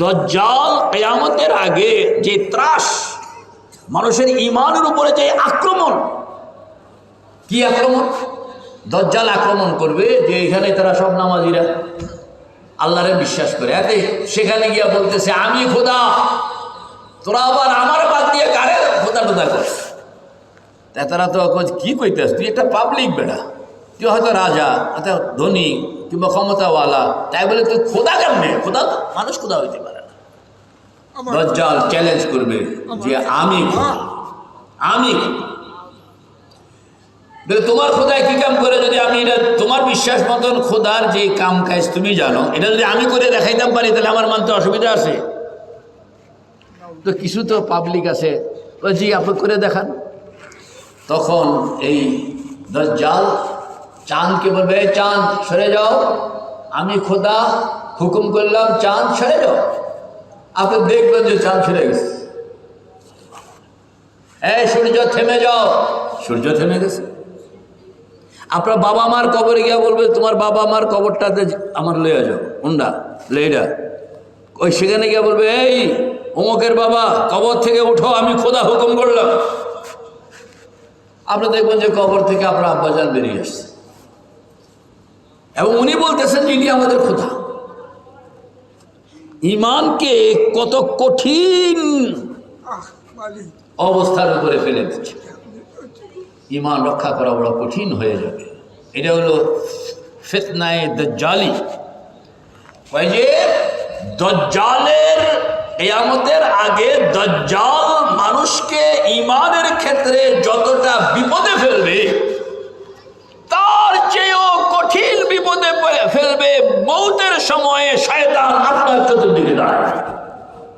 দজ্জাল কেয়ামতের আগে যে ত্রাস, মানুষের ইমানের উপরে যে আক্রমণ, কি আক্রমণ? দজ্জাল আক্রমণ করবে যে এখানে তারা সব নামাজিরা। আল্লাহরে বিশ্বাস করে। এতে সেখানে গিয়া বলতেছে, আমি খোদা, তোরা আবার আমার বাদ দিয়ে কারে খোদা টোদা করস তা তারা তো কি কইতেছ? তুই একটা পাবলিক বেড়া। তুই হয়তো রাজা অর্থাৎ ধনী কিংবা ক্ষমতাওয়ালা তাই বলে তুই খোদা কেমনে? খোদা তো মানুষ খোদা হইতে পারে না। দজ্জাল চ্যালেঞ্জ করবে যে আমি আমি তোমার খোদায় কি কাম করে যদি আমি এটা তোমার বিশ্বাস মতন খোদার যে কাম কাজ তুমি জানো এটা যদি আমি করে দেখাইতাম পারি তাহলে আমার মানতে অসুবিধা আছে। তো কিছু তো পাবলিক আছে। জি আপনি করে দেখান। তখন এই দজ্জাল চাঁদকে বলবে, "এই চাঁদ, সরে যাও। আমি খোদা হুকুম করলাম, চাঁদ সরে যাও। আপনি দেখবেন যে চাঁদ সরে গেছে। এই সূর্য থেমে যাও। সূর্য থেমে গেছে। আপনার বাবা মার কবরে গিয়া বলবে, তোমার বাবা মার কবরটাতে আমার লইয়া যাও। উন্ডা লেইডা। ওই সেখানে গিয়া বলবে, এই অমুকের বাবা, কবর থেকে উঠো, আমি খোদা হুকুম করলাম। আপনি দেখবেন যে কবর থেকে আপনার আব্বাজান বেরিয়ে আসছে। এবং উনি বলতেছেন, ইনি আমাদের খোদা। ইমানকে কত কঠিন অবস্থার উপরে ফেলে দিচ্ছে। ইমান রক্ষা করা বড় কঠিন হয়ে যাবে। এটা হলো ফেতনায় দজ্জালি। যে দজ্জালের কেয়ামতের আগে দজ্জাল মানুষকে ইমানের ক্ষেত্রে যতটা বিপদে ফেলবে তার চেয়েও কঠিন বিপদে পড়ে ফেলবে মৌতের সময়ে শয়তান আপনার চতুর্দিকে দাঁড়ায়।